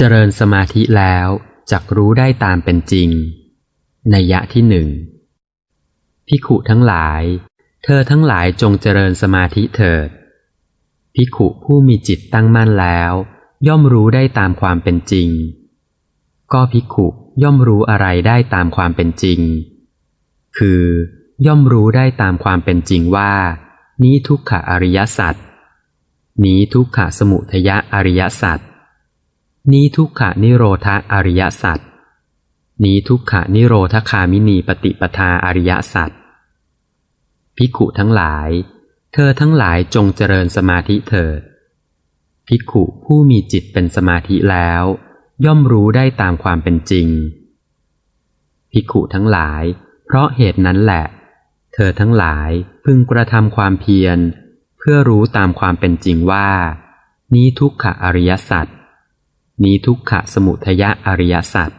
เจริญสมาธิแล้วจักรู้ได้ตามเป็นจริง ในยะที่หนึ่งพิขุทั้งหลาย เธอทั้งหลายจงเจริญสมาธิเถิดพิขุผู้มีจิตตั้งมั่นแล้ว ย่อมรู้ได้ตามความเป็นจริง ก็พิขุย่อมรู้อะไรได้ตามความเป็นจริง คือย่อมรู้ได้ตามความเป็นจริงว่า นี้ทุกขอริยสัจนี้ทุกขสมุทยอริยสัจ นี้ทุกขานิโรธอริยสัจนี้ทุกขานิโรธคามินีปฏิปทาอริยสัจภิกขุทั้งหลาย เธอทั้งหลายจงเจริญสมาธิเถิดภิกขุผู้มีจิตเป็นสมาธิแล้ว ย่อมรู้ได้ตามความเป็นจริงภิกขุทั้งหลาย เพราะเหตุนั้นแหละ เธอทั้งหลายพึงกระทำความเพียร เพื่อรู้ตามความเป็นจริงว่า นี้ทุกขอริยสัจ นี้ทุกขะสมุทยะอริยสัจ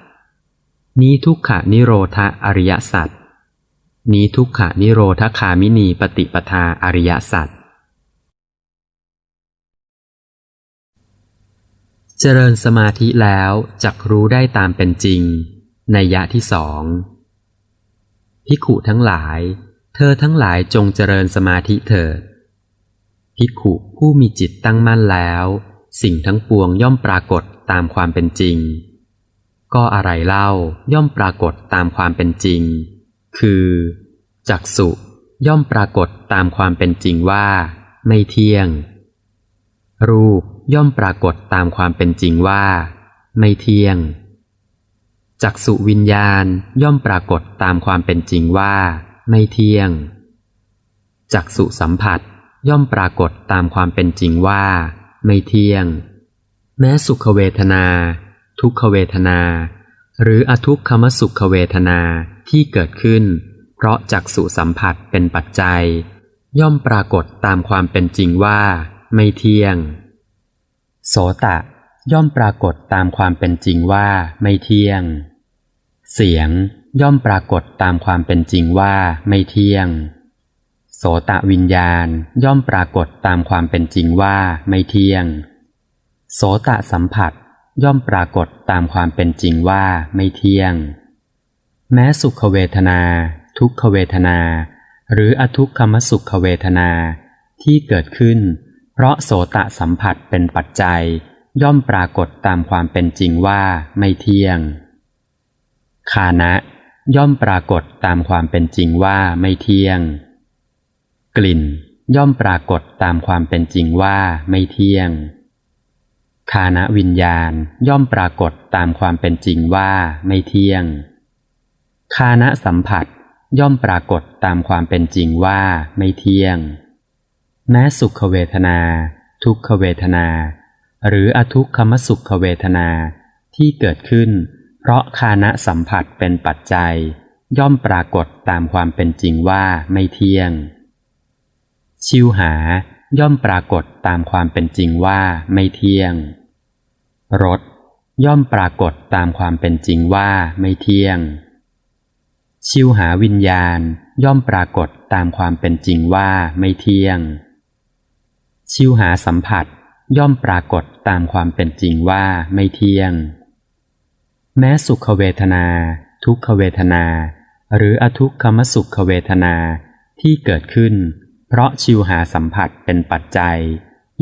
นี้ทุกขะนิโรธอริยสัจนี้ทุกขะนิโรธคามินีปฏิปทาอริยสัจเจริญสมาธิแล้วจักรู้ได้ตามเป็นจริง ในยะที่สองพิขุทั้งหลาย เธอทั้งหลายจงเจริญสมาธิเถิดพิขุผู้มีจิตตั้งมั่นแล้ว สิ่งทั้งปวงย่อมปรากฏ ตามความเป็นจริง ก็อะไรเล่าย่อมปรากฏตามความเป็นจริง คือจักสุย่อมปรากฏตามความเป็นจริงว่า ไม่เที่ยง รูปย่อมปรากฏตามความเป็นจริงว่า ไม่เที่ยงจักสุวิญญาณย่อมปรากฏตามความเป็นจริงว่า ไม่เที่ยงจักสุสัมผัสย่อมปรากฏตามความเป็นจริงว่า ไม่เที่ยง แม้สุขเวทนา ทุกขเวทนา หรืออทุกขมสุขเวทนาที่เกิดขึ้น เพราะจักสุสัมผัสเป็นปัจจัย ย่อมปรากฏตามความเป็นจริงว่า ไม่เที่ยง โสตะ ย่อมปรากฏตามความเป็นจริงว่าไม่เที่ยง เสียงย่อมปรากฏตามความเป็นจริงว่าไม่เที่ยง โสตะวิญญาณย่อมปรากฏตามความเป็นจริงว่าไม่เที่ยง โสตะสัมผัสย่อมปรากฏตามความเป็นจริงว่าไม่เที่ยง แม้สุขเวทนา ทุกขเวทนา หรืออทุกขมสุขเวทนาที่เกิดขึ้น เพราะโสตะสัมผัสเป็นปัจจัย ย่อมปรากฏตามความเป็นจริงว่าไม่เที่ยง คานะ ย่อมปรากฏตามความเป็นจริงว่าไม่เที่ยง กลิ่น ย่อมปรากฏตามความเป็นจริงว่าไม่เที่ยง คานะวิญญาณย่อมปรากฏตามความเป็นจริงว่าไม่เที่ยง คานะสัมผัสย่อมปรากฏตามความเป็นจริงว่าไม่เที่ยง แม้สุขเวทนา ทุกขเวทนา หรืออทุกขมสุขเวทนาที่เกิดขึ้น เพราะคานะสัมผัสเป็นปัจจัย ย่อมปรากฏตามความเป็นจริงว่าไม่เที่ยง ชิวหาย่อมปรากฏตามความเป็นจริงว่าไม่เที่ยง รสย่อมปรากฏตามความเป็นจริงว่าไม่เที่ยง ชิวหาวิญญาณย่อมปรากฏตามความเป็นจริงว่าไม่เที่ยง ชิวหาสัมผัสย่อมปรากฏตามความเป็นจริงว่าไม่เที่ยง แม้สุขเวทนา ทุกขเวทนา หรืออทุกขมสุขเวทนาที่เกิดขึ้น เพราะชิวหาสัมผัสเป็นปัจจัย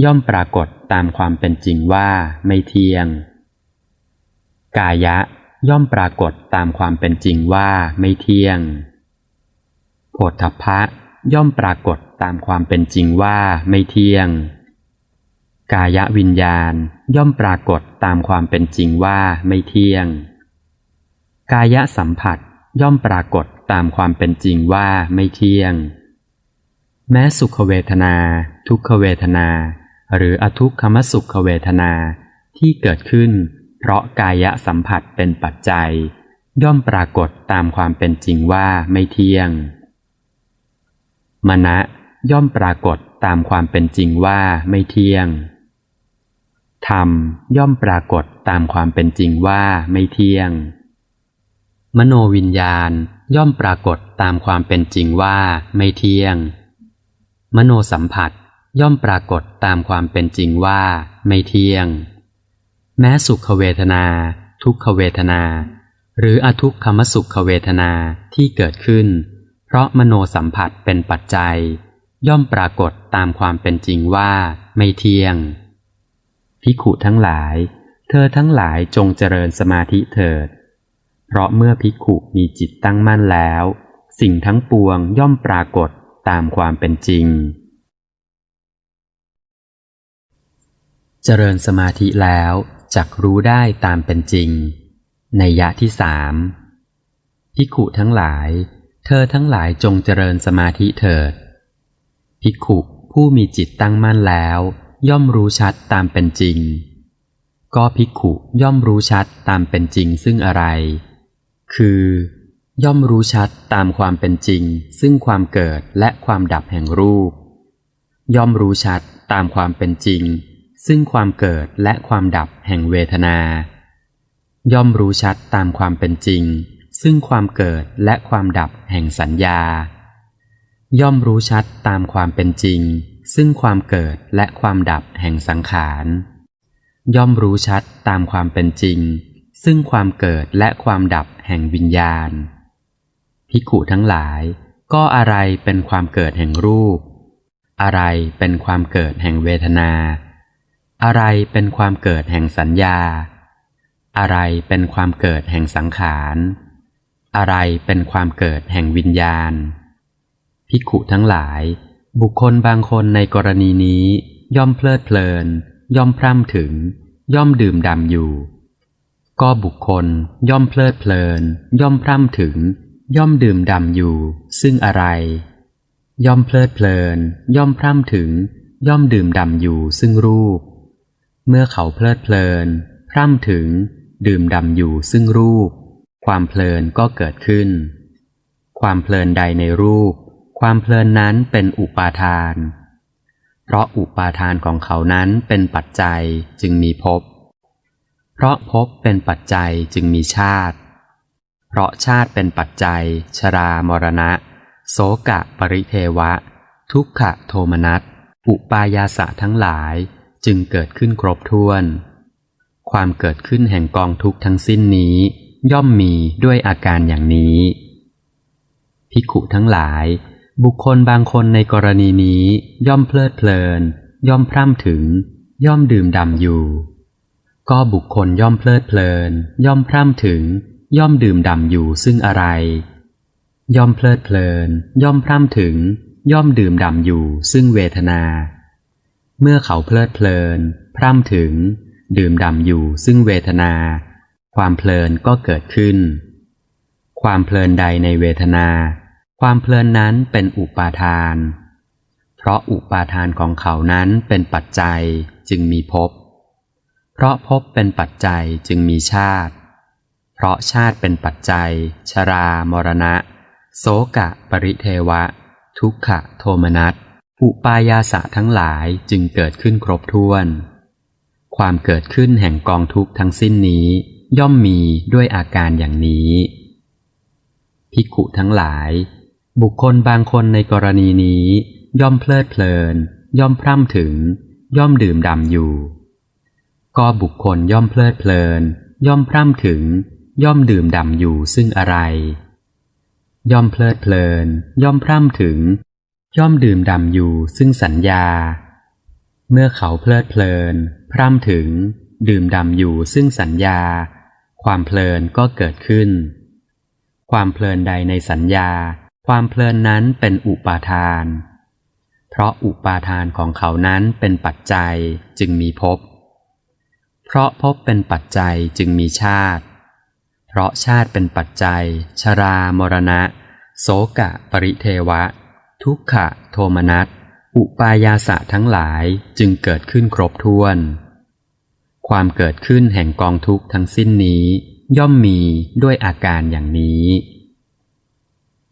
ย่อมปรากฏตามความเป็นจริงว่าไม่เที่ยง กายะย่อมปรากฏตามความเป็นจริงว่าไม่เที่ยงโพธพะย่อมปรากฏตามความเป็นจริงว่าไม่เที่ยง กายวิญญาณย่อมปรากฏตามความเป็นจริงว่าไม่เที่ยง กายสัมผัสย่อมปรากฏตามความเป็นจริงว่าไม่เที่ยง แม้สุขเวทนา ทุกขเวทนา หรืออทุกขมสุขเวทนาที่เกิดขึ้น เพราะกายสัมผัสเป็นปัจจัย ย่อมปรากฏตามความเป็นจริงว่าไม่เที่ยง มณะย่อมปรากฏตามความเป็นจริงว่าไม่เที่ยง ธรรมย่อมปรากฏตามความเป็นจริงว่าไม่เที่ยง มโนวิญญาณย่อมปรากฏตามความเป็นจริงว่าไม่เที่ยง มโนสัมผัส ย่อมปรากฏตามความเป็นจริงว่าไม่เที่ยง แม้สุขเวทนา ทุกขเวทนา หรืออทุกขมสุขเวทนาที่เกิดขึ้น เพราะมโนสัมผัสเป็นปัจจัย ย่อมปรากฏตามความเป็นจริงว่าไม่เที่ยงพิขุทั้งหลาย เธอทั้งหลายจงเจริญสมาธิเถิด เพราะเมื่อพิขุมีจิตตั้งมั่นแล้ว สิ่งทั้งปวงย่อมปรากฏตามความเป็นจริง เจริญสมาธิแล้วจักรู้ได้ตามเป็นจริง ในยะที่สามพิขุทั้งหลาย เธอทั้งหลายจงเจริญสมาธิเถิดพิขุผู้มีจิตตั้งมั่นแล้ว ย่อมรู้ชัดตามเป็นจริง ก็พิขุย่อมรู้ชัดตามเป็นจริงซึ่งอะไร คือย่อมรู้ชัดตามความเป็นจริง ซึ่งความเกิดและความดับแห่งรูป ย่อมรู้ชัดตามความเป็นจริง ซึ่งความเกิดและความดับแห่งเวทนา ย่อมรู้ชัดตามความเป็นจริง ซึ่งความเกิดและความดับแห่งสัญญา ย่อมรู้ชัดตามความเป็นจริง ซึ่งความเกิดและความดับแห่งสังขาร ย่อมรู้ชัดตามความเป็นจริง ซึ่งความเกิดและความดับแห่งวิญญาณ พิขุทั้งหลาย ก็อะไรเป็นความเกิดแห่งรูป อะไรเป็นความเกิดแห่งเวทนา อะไรเป็นความเกิดแห่งสัญญา อะไรเป็นความเกิดแห่งสังขาร อะไรเป็นความเกิดแห่งวิญญาณ พิขุทั้งหลาย บุคคลบางคนในกรณีนี้ ย่อมเพลิดเพลิน ย่อมพร่ำถึง ย่อมดื่มดำอยู่ ก็บุคคลย่อมเพลิดเพลิน ย่อมพร่ำถึง ย่อมดื่มดำอยู่ ซึ่งอะไร ย่อมเพลิดเพลิน ย่อมพร่ำถึง ย่อมดื่มดำอยู่ซึ่งรูป เมื่อเขาเพลิดเพลิน พร่ำถึง ดื่มดำอยู่ซึ่งรูป ความเพลินก็เกิดขึ้น ความเพลินใดในรูป ความเพลินนั้นเป็นอุปาทาน เพราะอุปาทานของเขานั้นเป็นปัจจัยจึงมีภพ เพราะภพเป็นปัจจัยจึงมีชาติ เพราะชาติเป็นปัจจัย ชรามรณะ โสกะปริเทวะ ทุกขโทมนัส อุปายาสะทั้งหลาย จึงเกิดขึ้นครบถ้วน ความเกิดขึ้นแห่งกองทุกทั้งสิ้นนี้ ย่อมมีด้วยอาการอย่างนี้ พิขุทั้งหลาย บุคคลบางคนในกรณีนี้ย่อมเพลิดเพลิน ย่อมพร่ำถึง ย่อมดื่มดำอยู่ ก็บุคคลย่อมเพลิดเพลิน ย่อมพร่ำถึง ย่อมดื่มดำอยู่ซึ่งอะไร ย่อมเพลิดเพลิน ย่อมพร่ำถึง ย่อมดื่มดำอยู่ซึ่งเวทนา เมื่อเขาเพลิดเพลิน พร่ำถึง ดื่มด่ำอยู่ซึ่งเวทนา ความเพลินก็เกิดขึ้น ความเพลินใดในเวทนา ความเพลินนั้นเป็นอุปาทาน เพราะอุปาทานของเขานั้นเป็นปัจจัยจึงมีภพ เพราะภพเป็นปัจจัยจึงมีชาติ เพราะชาติเป็นปัจจัย ชรามรณะ โสกะ ปริเทวะ ทุกขะโทมนัส อุปายาสะทั้งหลายจึงเกิดขึ้นครบถ้วน ความเกิดขึ้นแห่งกองทุกข์ทั้งสิ้นนี้ ย่อมมีด้วยอาการอย่างนี้ภิกขุทั้งหลาย บุคคลบางคนในกรณีนี้ ย่อมเพลิดเพลิน ย่อมพร่ำถึง ย่อมดื่มดำอยู่ ก็บุคคลย่อมเพลิดเพลิน ย่อมพร่ำถึง ย่อมดื่มดำอยู่ซึ่งอะไร ย่อมเพลิดเพลิน ย่อมพร่ำถึง ย่อมดื่มดำอยู่ซึ่งสัญญา เมื่อเขาเพลิดเพลิน พร่ำถึง ดื่มดำอยู่ซึ่งสัญญา ความเพลินก็เกิดขึ้น ความเพลินใดในสัญญา ความเพลินนั้นเป็นอุปาทาน เพราะอุปาทานของเขานั้นเป็นปัจจัยจึงมีภพเพราะภพเป็นปัจจัยจึงมีชาติ เพราะชาติเป็นปัจจัย ชรามรณะ โสกะ ปริเทวะ ทุกขะโทมนัส อุปายาสะทั้งหลายจึงเกิดขึ้นครบถ้วน ความเกิดขึ้นแห่งกองทุกข์ทั้งสิ้นนี้ ย่อมมีด้วยอาการอย่างนี้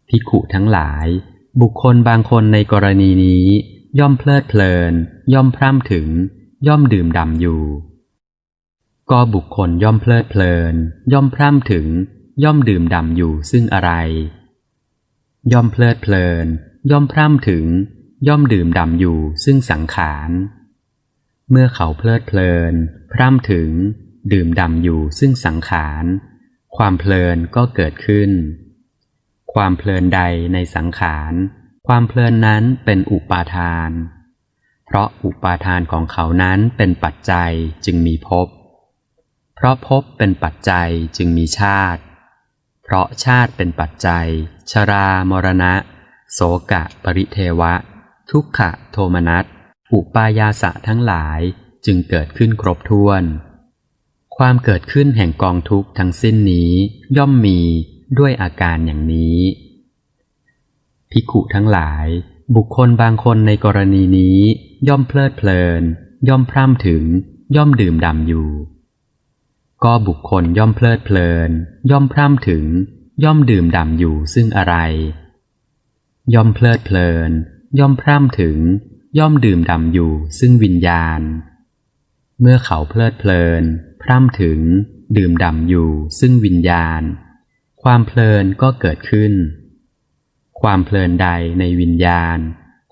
พิขุทั้งหลาย บุคคลบางคนในกรณีนี้ ย่อมเพลิดเพลิน ย่อมพร่ำถึง ย่อมดื่มดำอยู่ ก็บุคคลย่อมเพลิดเพลิน ย่อมพร่ำถึง ย่อมดื่มดำอยู่ซึ่งอะไร ย่อมเพลิดเพลิน ย่อมพร่ำถึงย่อมดื่มดำอยู่ซึ่งสังขาร เมื่อเขาเพลิดเพลิน พร่ำถึง ดื่มด่ำอยู่ซึ่งสังขาร ความเพลินก็เกิดขึ้น ความเพลินใดในสังขาร ความเพลินนั้นเป็นอุปาทาน เพราะอุปาทานของเขานั้นเป็นปัจจัยจึงมีภพ เพราะภพเป็นปัจจัยจึงมีชาติ เพราะชาติเป็นปัจจัย ชรามรณะ โสกะปริเทวะ ทุกขะโทมนัสอุปายาสะทั้งหลายจึงเกิดขึ้นครบถ้วน ความเกิดขึ้นแห่งกองทุกข์ทั้งสิ้นนี้ย่อมมีด้วยอาการอย่างนี้ภิกุทั้งหลาย บุคคลบางคนในกรณีนี้ ย่อมเพลิดเพลิน ย่อมพร่ำถึง ย่อมดื่มด่ำอยู่ ก็บุคคลย่อมเพลิดเพลิน ย่อมพร่ำถึง ย่อมดื่มด่ำอยู่ซึ่งอะไร ย่อมเพลิดเพลิน ย่อมพร่ำถึง ย่อมดื่มด่ำอยู่ซึ่งวิญญาณ เมื่อเขาเพลิดเพลิน พร่ำถึง ดื่มด่ำอยู่ซึ่งวิญญาณ ความเพลินก็เกิดขึ้น ความเพลินใดในวิญญาณ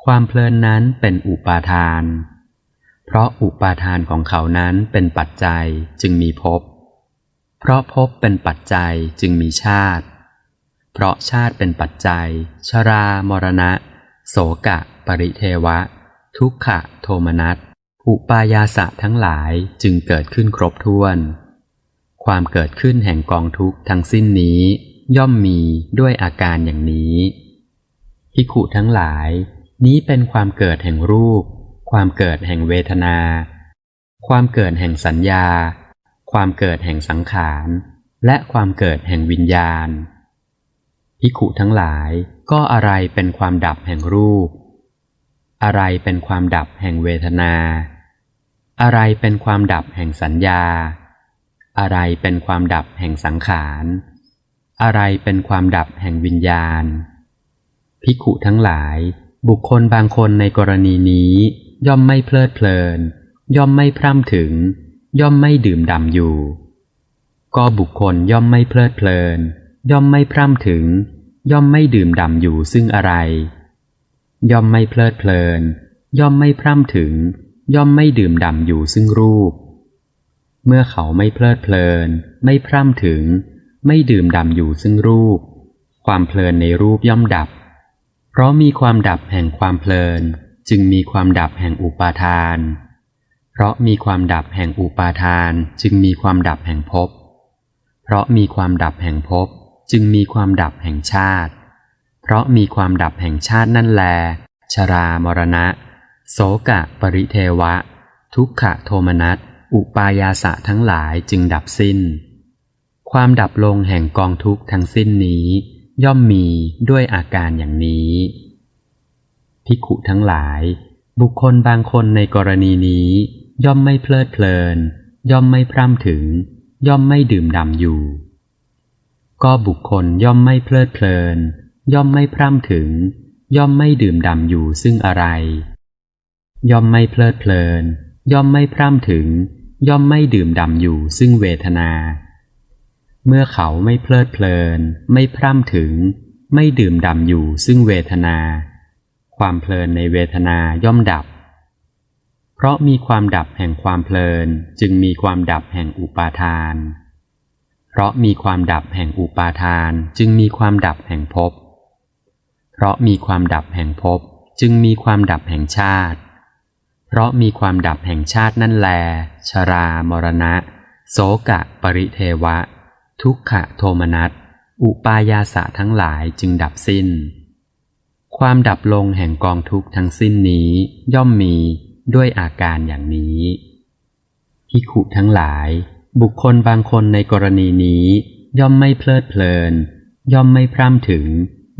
ความเพลินนั้นเป็นอุปาทาน เพราะอุปาทานของเขานั้นเป็นปัจจัยจึงมีภพเพราะภพเป็นปัจจัยจึงมีชาติ เพราะชาติเป็นปัจจัย ชรามรณะ โสกะ ปริเทวะ ทุกขะ โทมนัส อุปายาสะทั้งหลายจึงเกิดขึ้นครบถ้วน ความเกิดขึ้นแห่งกองทุกข์ทั้งสิ้นนี้ ย่อมมีด้วยอาการอย่างนี้พิขุทั้งหลาย นี้เป็นความเกิดแห่งรูป ความเกิดแห่งเวทนา ความเกิดแห่งสัญญา ความเกิดแห่งสังขาร และความเกิดแห่งวิญญาณ พิขุทั้งหลาย ก็อะไรเป็นความดับแห่งรูป อะไรเป็นความดับแห่งเวทนา อะไรเป็นความดับแห่งสัญญา อะไรเป็นความดับแห่งสังขาร อะไรเป็นความดับแห่งวิญญาณ ภิกขุทั้งหลาย บุคคลบางคนในกรณีนี้ ย่อมไม่เพลิดเพลิน ย่อมไม่พร่ำถึง ย่อมไม่ดื่มด่ำอยู่ ก็บุคคลย่อมไม่เพลิดเพลิน ย่อมไม่พร่ำถึง ย่อมไม่ดื่มด่ำอยู่ซึ่งอะไร ย่อมไม่เพลิดเพลิน ย่อมไม่พร่ำถึง ย่อมไม่ดื่มด่ำอยู่ซึ่งรูป เมื่อเขาไม่เพลิดเพลิน ไม่พร่ำถึง ไม่ดื่มด่ำอยู่ซึ่งรูป ความเพลินในรูปย่อมดับ เพราะมีความดับแห่งความเพลิน จึงมีความดับแห่งอุปาทาน เพราะมีความดับแห่งอุปาทาน จึงมีความดับแห่งภพเพราะมีความดับแห่งภพ จึงมีความดับแห่งชาติ เพราะมีความดับแห่งชาตินั่นแล ชรามรณะ โสกะปริเทวะ ทุกขะโทมนัส อุปายาสะทั้งหลายจึงดับสิ้น ความดับลงแห่งกองทุกข์ทั้งสิ้นนี้ ย่อมมีด้วยอาการอย่างนี้ภิขุทั้งหลาย บุคคลบางคนในกรณีนี้ ย่อมไม่เพลิดเพลิน ย่อมไม่พร่ำถึง ย่อมไม่ดื่มด่ำอยู่ ก็บุคคลย่อมไม่เพลิดเพลิน ย่อมไม่พร่ำถึง ย่อมไม่ดื่มด่ำอยู่ซึ่งอะไร ย่อมไม่เพลิดเพลิน ย่อมไม่พร่ำถึง ย่อมไม่ดื่มด่ำอยู่ซึ่งเวทนา เมื่อเขาไม่เพลิดเพลิน ไม่พร่ำถึง ไม่ดื่มด่ำอยู่ซึ่งเวทนา ความเพลินในเวทนาย่อมดับ เพราะมีความดับแห่งความเพลินจึงมีความดับแห่งอุปาทาน เพราะมีความดับแห่งอุปาทานจึงมีความดับแห่งภพ เพราะมีความดับแห่งภพจึงมีความดับแห่งชาติ เพราะมีความดับแห่งชาตินั่นแล ชรามรณะ โสกะปริเทวะ ทุกขะโทมนัส อุปายาสะทั้งหลายจึงดับสิ้น ความดับลงแห่งกองทุกข์ทั้งสิ้นนี้ย่อมมีด้วยอาการอย่างนี้พิขุทั้งหลาย บุคคลบางคนในกรณีนี้ ย่อมไม่เพลิดเพลิน ย่อมไม่พร่ำถึง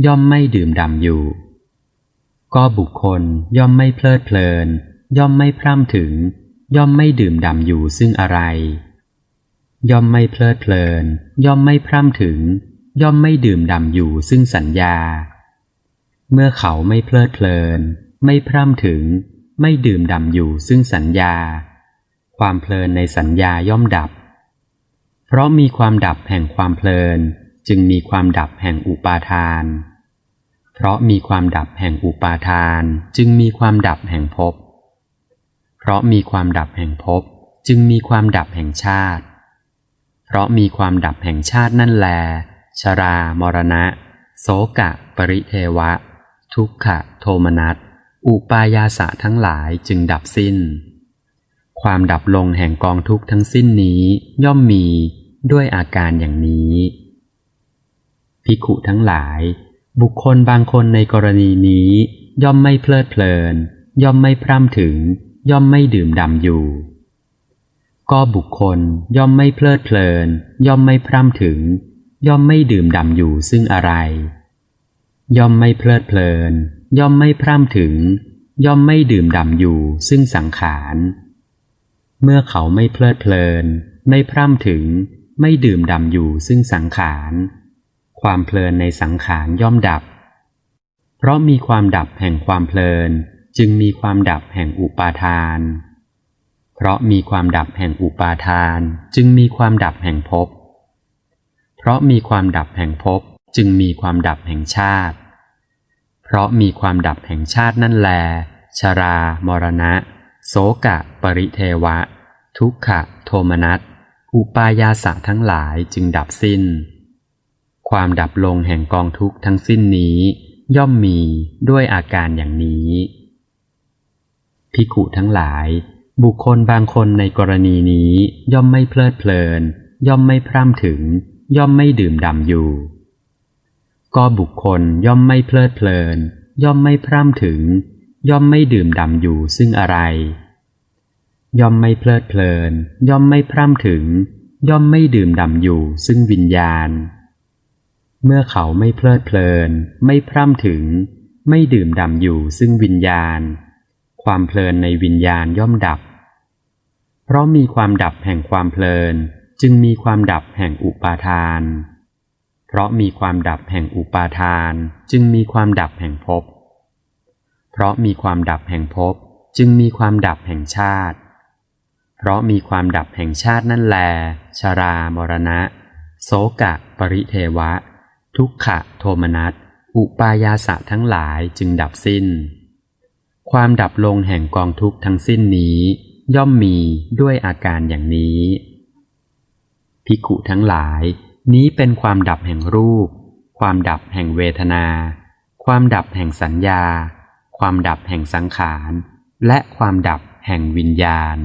ย่อมไม่ดื่มด่ำอยู่ ก็บุคคลย่อมไม่เพลิดเพลิน ย่อมไม่พร่ำถึง ย่อมไม่ดื่มด่ำอยู่ซึ่งอะไร ย่อมไม่เพลิดเพลิน ย่อมไม่พร่ำถึง ย่อมไม่ดื่มด่ำอยู่ซึ่งสัญญา เมื่อเขาไม่เพลิดเพลิน ไม่พร่ำถึง ไม่ดื่มด่ำอยู่ซึ่งสัญญา ความเพลินในสัญญาย่อมดับ เพราะมีความดับแห่งความเพลิน จึงมีความดับแห่งอุปาทาน เพราะมีความดับแห่งอุปาทาน จึงมีความดับแห่งภพ เพราะมีความดับแห่งภพ จึงมีความดับแห่งชาติ เพราะมีความดับแห่งชาตินั่นแล ชรา มรณะ โสกะ ปริเทวะ ทุกขะ โทมนัส อุปายาสะทั้งหลายจึงดับสิ้น ความดับลงแห่งกองทุกข์ทั้งสิ้นนี้ย่อมมีด้วยอาการอย่างนี้ภิกขุทั้งหลาย บุคคลบางคนในกรณีนี้ ย่อมไม่เพลิดเพลิน ย่อมไม่พร่ำถึง ย่อมไม่ดื่มด่ำอยู่ ก็บุคคลย่อมไม่เพลิดเพลิน ย่อมไม่พร่ำถึง ย่อมไม่ดื่มด่ำอยู่ซึ่งอะไร ย่อมไม่เพลิดเพลิน ย่อมไม่พร่ำถึง ย่อมไม่ดื่มด่ำอยู่ซึ่งสังขาร เมื่อเขาไม่เพลิดเพลิน ไม่พร่ำถึงไม่ดื่มด่ำอยู่ซึ่งสังขาร ความเพลินในสังขารย่อมดับ เพราะมีความดับแห่งความเพลิน จึงมีความดับแห่งอุปาทาน เพราะมีความดับแห่งอุปาทาน จึงมีความดับแห่งภพ เพราะมีความดับแห่งภพจึงมีความดับแห่งชาติ เพราะมีความดับแห่งชาตินั่นแล ชรา มรณะ โสกะปริเทวะ ทุกขะโทมนัสอุปายาสะทั้งหลายจึงดับสิ้น ความดับลงแห่งกองทุกข์ทั้งสิ้นนี้ย่อมมีด้วยอาการอย่างนี้ภิกขุทั้งหลาย บุคคลบางคนในกรณีนี้ย่อมไม่เพลิดเพลิน ย่อมไม่พร่ำถึง ย่อมไม่ดื่มดำอยู่ ก็บุคคลย่อมไม่เพลิดเพลิน ย่อมไม่พร่ำถึง ย่อมไม่ดื่มด่ำอยู่ซึ่งอะไร ย่อมไม่เพลิดเพลิน ย่อมไม่พร่ำถึง ย่อมไม่ดื่มด่ำอยู่ซึ่งวิญญาณ เมื่อเขาไม่เพลิดเพลิน ไม่พร่ำถึง ไม่ดื่มด่ำอยู่ซึ่งวิญญาณ ความเพลินในวิญญาณย่อมดับ เพราะมีความดับแห่งความเพลินจึงมีความดับแห่งอุปาทาน เพราะมีความดับแห่งอุปาทาน จึงมีความดับแห่งภพ เพราะมีความดับแห่งภพจึงมีความดับแห่งชาติ เพราะมีความดับแห่งชาตินั่นแล ชรามรณะ โสกะ ปริเทวะ ทุกขะ โทมนัส อุปายาสะทั้งหลายจึงดับสิ้น ความดับลงแห่งกองทุกข์ทั้งสิ้นนี้ ย่อมมีด้วยอาการอย่างนี้ภิกขุทั้งหลาย นี้เป็นความดับแห่งรูป ความดับแห่งเวทนา ความดับแห่งสัญญา ความดับแห่งสังขาร และความดับแห่งวิญญาณ